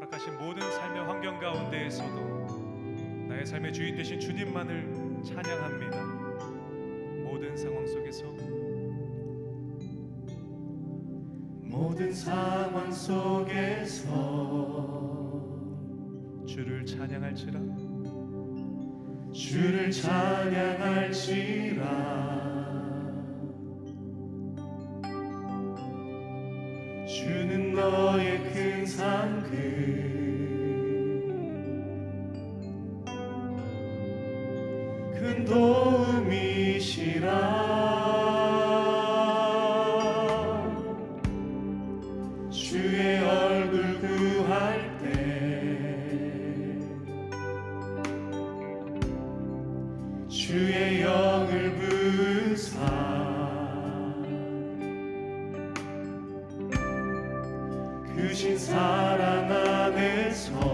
허락하신 모든 삶의 환경 가운데에서도 나의 삶의 주인 되신 주님만을 찬양합니다. 모든 상황 속에서. 모든 상황 속에서 주를 찬양할지라. 주를 찬양할지라. 주는 너의 큰 상급. 주신 사랑 안에서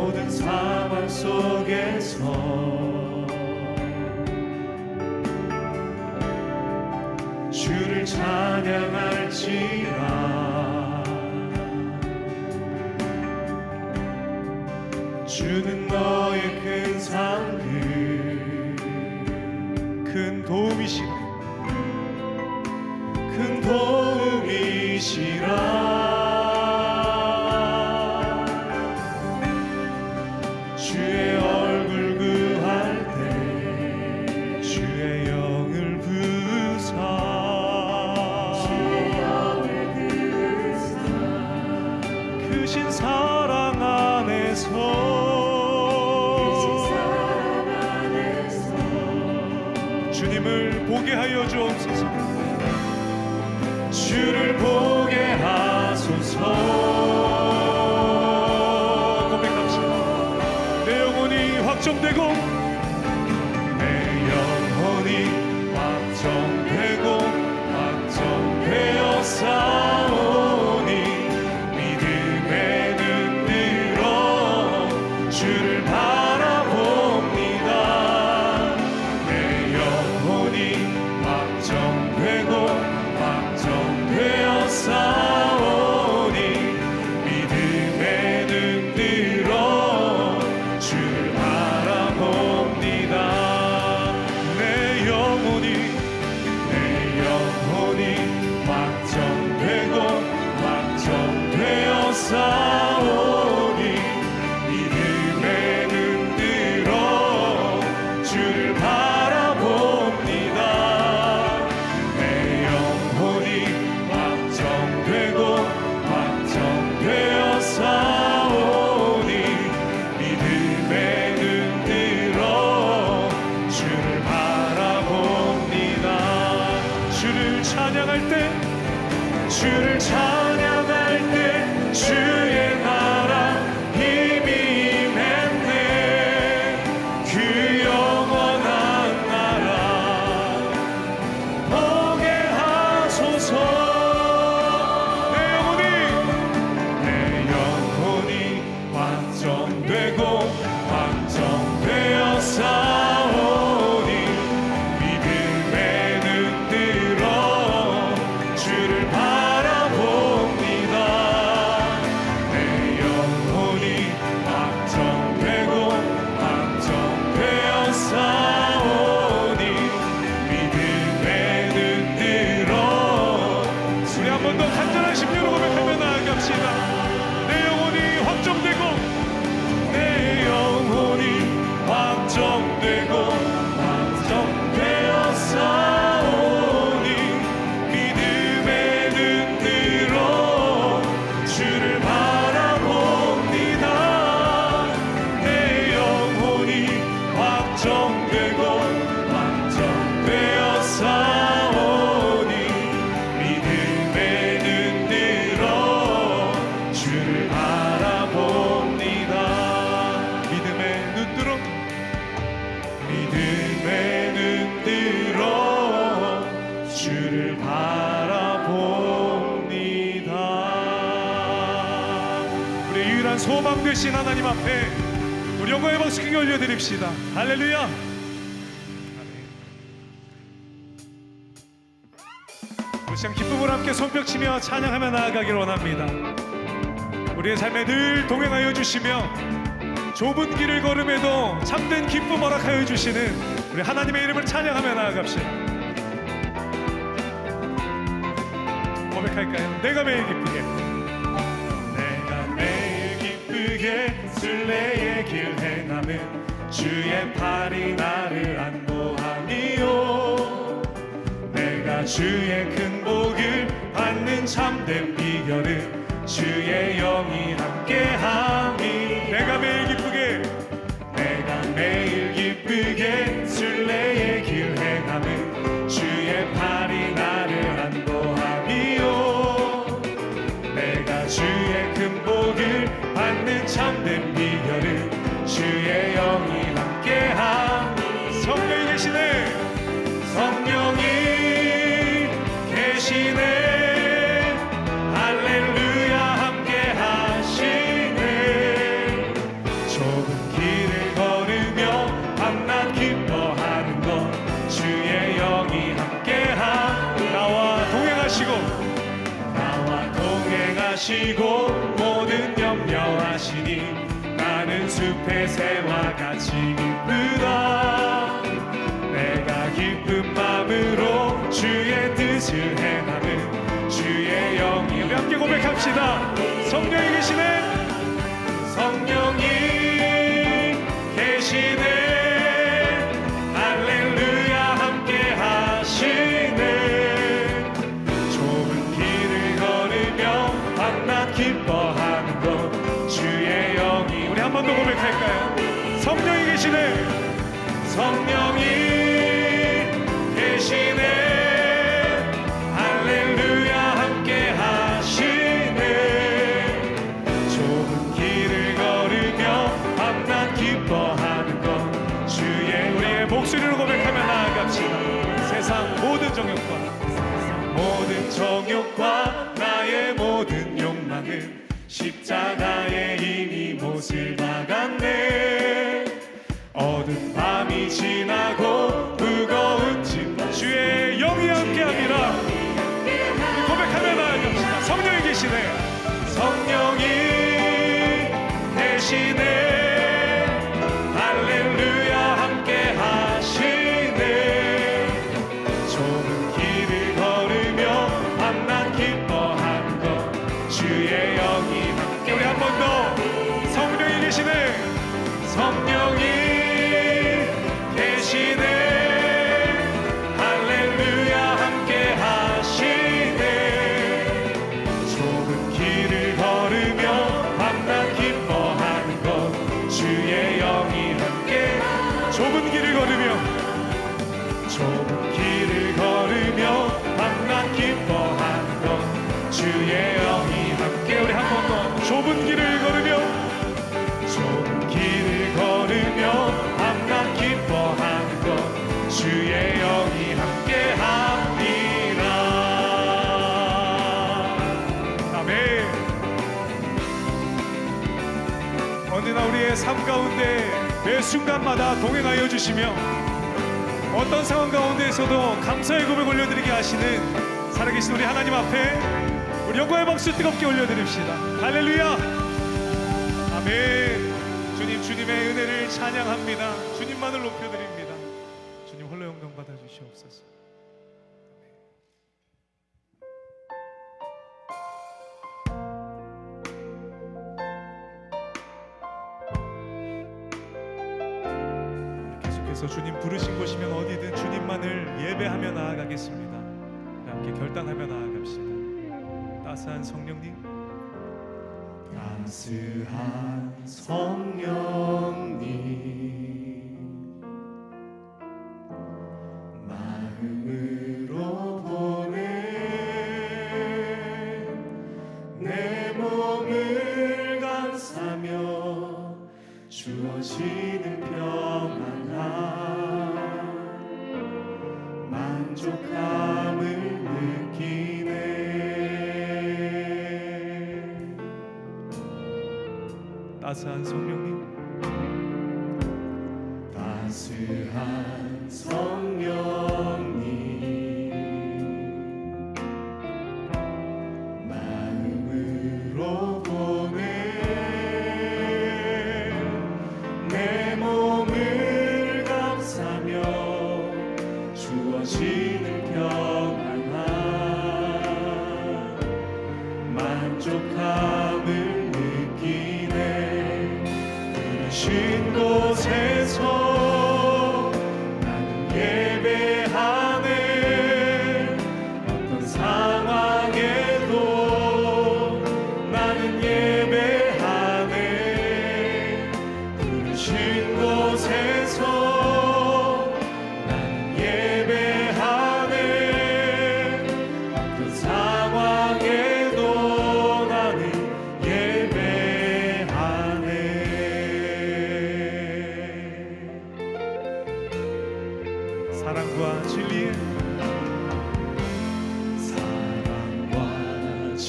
모든 상황 속에서 주를 찾 그. 주를 찾 왕 되신 하나님 앞에 우리 영광의 박수 크게 올려드립시다. 할렐루야. 시간 기쁨을 함께 손뼉치며 찬양하며 나아가길 원합니다. 우리의 삶에 늘 동행하여 주시며 좁은 길을 걸음에도 참된 기쁨 허락하여 주시는 우리 하나님의 이름을 찬양하며 나아갑시다. 고백할까요? 내가 매일 기쁘게 기쁘게 순례의 길 행함은 주의 팔이 나를 안보하니요. 내가 주의 큰 복을 받는 참된 비결은 주의 영이 함께함 동행하시고 모든 염려하시니 나는 숲의 새와 같이 기쁘다 내가 기쁜 마음으로 주의 뜻을 행하는 주의 영이 함께 고백합시다. 성령이 계시네. 성령이 십자가에 이미 못을 박았네. 어두운 밤이 지나고 무거운 짐 주의 영이 함께합니다. 고백하며 나아갑시다. 성령이 계시네. 성령이 계시네 언제나 우리의 삶 가운데 매 순간마다 동행하여 주시며 어떤 상황 가운데에서도 감사의 고백 올려드리게 하시는 살아계신 우리 하나님 앞에 우리 영광의 박수 뜨겁게 올려드립시다. 할렐루야! 아멘. 주님 주님의 은혜를 찬양합니다. 주님만을 높여드립니다. 주님 홀로 영광 받아주시옵소서 계속해서 주님 부르신 곳이면 어디든 주님만을 예배하며 나아가겠습니다. 함께 결단하며 나아갑시다. 따스한 성령님, 따스한 성령님 마음으로 보내 내 몸을 감싸며 주어지는 평 아사한 성령님.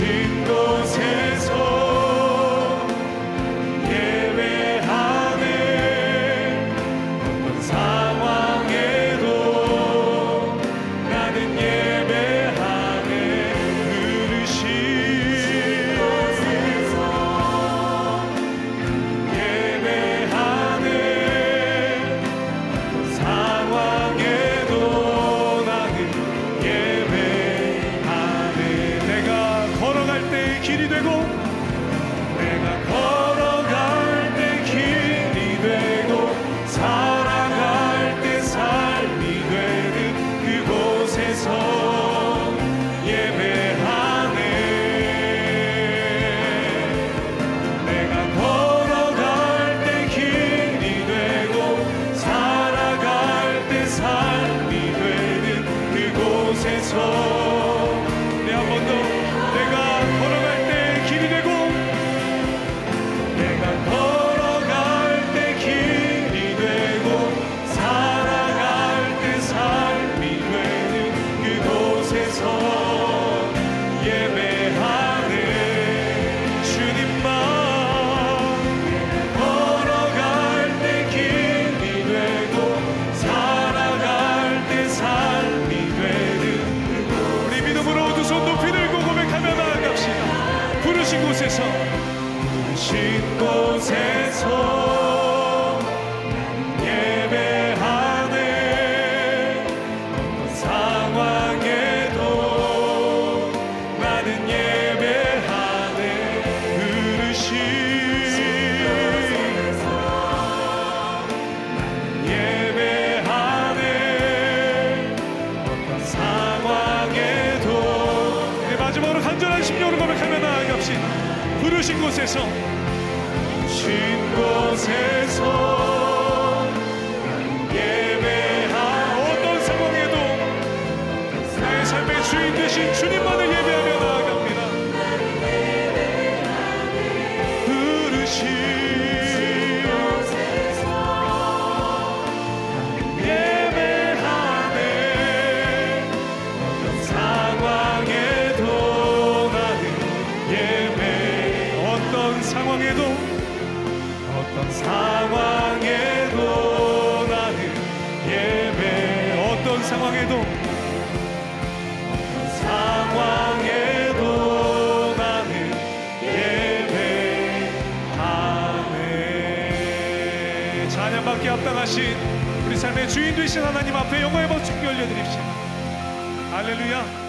주신 곳에 내가 걸 곳에서 신 곳에서 난 예배하네. 상황에도 나는 예배하네. 그르신 난 예배하네. 어떤 상황에도 네, 마지막으로 간절한 심령으로 고백하며 나아갑시다 부르신 곳에서. 신 곳에서 예배하 어떤 상황에도 내 삶의 주인 되신 주님만을 주인 되신 하나님 앞에 영광의 박수 올려드립시다. 할렐루야.